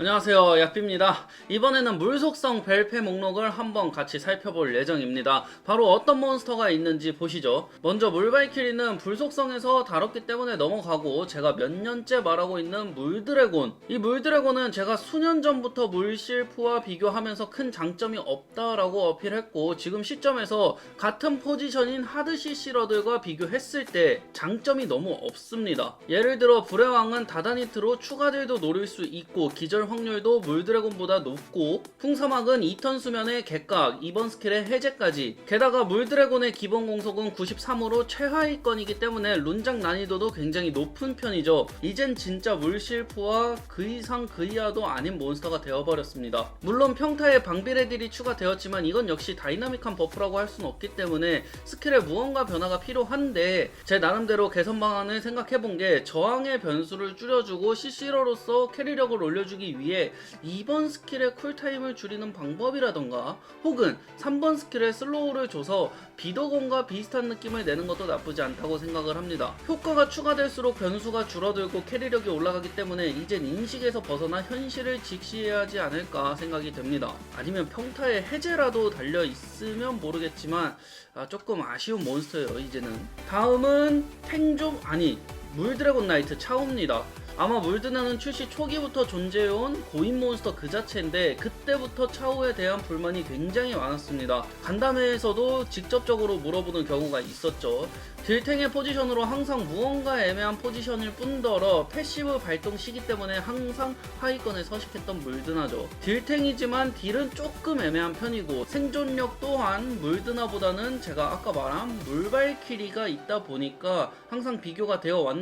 안녕하세요 약비입니다. 이번에는 물속성 벨페 목록을 한번 같이 살펴볼 예정입니다. 바로 어떤 몬스터가 있는지 보시죠. 먼저 물발키리는 불속성에서 다뤘기 때문에 넘어가고 제가 몇 년째 말하고 있는 물드래곤. 이 물드래곤은 제가 수년 전부터 물실프와 비교하면서 큰 장점이 없다라고 어필했고 지금 시점에서 같은 포지션인 하드시 시러들과 비교했을 때 장점이 너무 없습니다. 예를 들어 불의 왕은 다다니트로 추가딜도 노릴 수 있고 기절 확률도 물드래곤보다 높고 풍사막은 2턴 수면의 객각, 2번 스킬의 해제까지. 게다가 물드래곤의 기본 공속은 93으로 최하위권이기 때문에 룬장 난이도도 굉장히 높은 편이죠. 이젠 진짜 물실프와 그 이상 그 이하도 아닌 몬스터가 되어버렸습니다. 물론 평타에 방비레딜이 추가되었지만 이건 역시 다이나믹한 버프라고 할 수는 없기 때문에 스킬에 무언가 변화가 필요한데 제 나름대로 개선 방안을 생각해본 게 저항의 변수를 줄여주고 CC로로서 캐리력을 올려주기 위해 2번 스킬의 쿨타임을 줄이는 방법이라던가 혹은 3번 스킬에 슬로우를 줘서 비도공과 비슷한 느낌을 내는 것도 나쁘지 않다고 생각을 합니다. 효과가 추가될수록 변수가 줄어들고 캐리력이 올라가기 때문에 이젠 인식에서 벗어나 현실을 직시해야 하지 않을까 생각이 됩니다. 아니면 평타에 해제라도 달려 있으면 모르겠지만 아, 조금 아쉬운 몬스터예요 이제는. 다음은 탱좀 아니 물드래곤 나이트 차오입니다. 아마 물드나는 출시 초기부터 존재해온 고인 몬스터 그 자체인데 그때부터 차오에 대한 불만이 굉장히 많았습니다. 간담회에서도 직접적으로 물어보는 경우가 있었죠. 딜탱의 포지션으로 항상 무언가 애매한 포지션일 뿐더러 패시브 발동 시기 때문에 항상 하위권에 서식했던 물드나죠. 딜탱이지만 딜은 조금 애매한 편이고 생존력 또한 물드나보다는 제가 아까 말한 물발키리가 있다 보니까 항상 비교가 되어 왔는데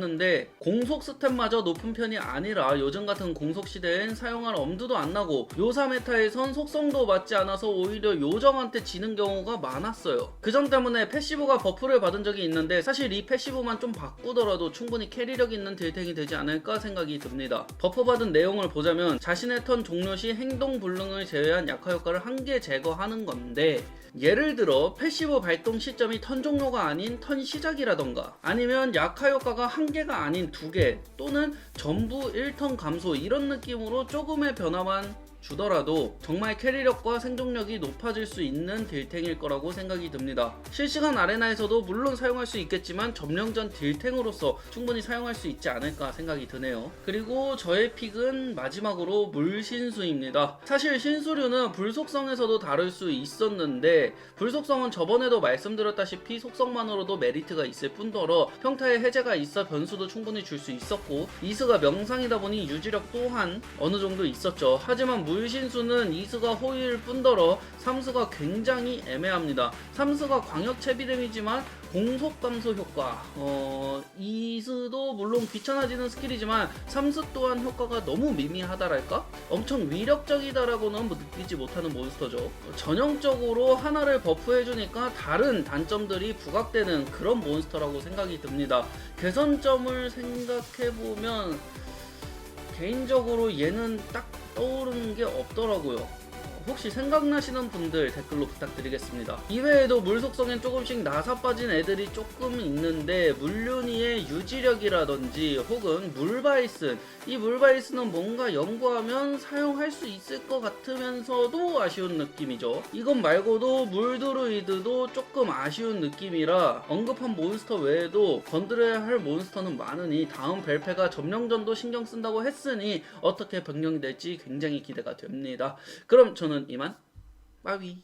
공속 스탯마저 높은 편이 아니라 요즘 같은 공속 시대엔 사용할 엄두도 안 나고 요사 메타에선 속성도 맞지 않아서 오히려 요정한테 지는 경우가 많았어요. 그 점 때문에 패시브가 버프를 받은 적이 있는데 사실 이 패시브만 좀 바꾸더라도 충분히 캐리력 있는 딜탱이 되지 않을까 생각이 듭니다. 버프 받은 내용을 보자면 자신의 턴 종료 시 행동 불능을 제외한 약화 효과를 한 개 제거하는 건데 예를 들어 패시브 발동 시점이 턴 종료가 아닌 턴 시작이라던가 아니면 약화 효과가 한 개가 아닌 두 개 또는 전부 1턴 감소 이런 느낌으로 조금의 변화만 주더라도 정말 캐리력과 생존력이 높아질 수 있는 딜탱일 거라고 생각이 듭니다. 실시간 아레나에서도 물론 사용할 수 있겠지만 점령전 딜탱으로서 충분히 사용할 수 있지 않을까 생각이 드네요. 그리고 저의 픽은 마지막으로 물신수입니다. 사실 신수류는 불속성에서도 다룰 수 있었는데 불속성은 저번에도 말씀드렸다시피 속성만으로도 메리트가 있을 뿐더러 평타에 해제가 있어 변수도 충분히 줄 수 있었고 이스가 명상이다 보니 유지력 또한 어느 정도 있었죠. 하지만 물신수는 이스가 호일 뿐더러 삼스가 굉장히 애매합니다. 삼스가 광역 채비 데미지만 공속 감소 효과, 어, 이스도 물론 귀찮아지는 스킬이지만 삼스 또한 효과가 너무 미미하다랄까? 엄청 위력적이다라고는 뭐 느끼지 못하는 몬스터죠. 전형적으로 하나를 버프해주니까 다른 단점들이 부각되는 그런 몬스터라고 생각이 듭니다. 개선점을 생각해보면 개인적으로 얘는 딱 떠오르는 게 없더라고요. 혹시 생각나시는 분들 댓글로 부탁드리겠습니다. 이외에도 물 속성엔 조금씩 나사 빠진 애들이 조금 있는데 물륜이의 유지력이라든지 혹은 물바이슨 이 물바이슨은 뭔가 연구하면 사용할 수 있을 것 같으면서도 아쉬운 느낌이죠. 이것 말고도 물드루이드도 조금 아쉬운 느낌이라 언급한 몬스터 외에도 건드려야 할 몬스터는 많으니 다음 벨페가 점령전도 신경 쓴다고 했으니 어떻게 변경이 될지 굉장히 기대가 됩니다. 그럼 저는 이만 빠위